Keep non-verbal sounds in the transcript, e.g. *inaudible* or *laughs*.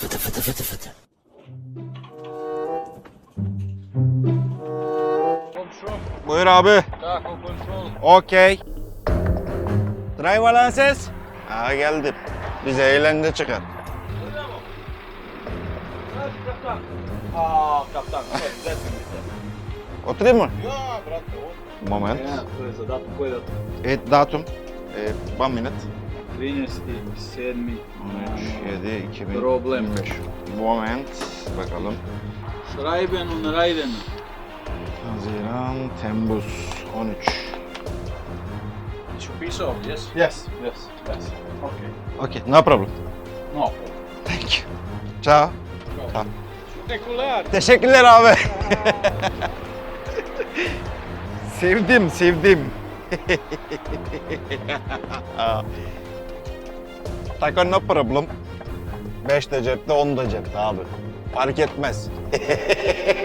Fıtı fıtı fıtı fıtı. Buyur abi. Okey. Driver lenses. Ha geldi. Bize eğlence çıkar. Aa kaptan. Oturayım mı? Moment. Е, датум. Е, два минут. 27 2000 hmm, Problem. Moment. Bakalım. Schreiben und Reiden. Haziran, Temmuz 13. It should be so, yes? Yes, yes, yes. Okay. Okay, no problem. No. Thank you. Ciao. Ciao. Teşekkürler. Teşekkürler abi. *laughs* sevdim, sevdim. *laughs* Takon no problem. 5 de cepte, 10 da cepte abi. Fark etmez. *laughs*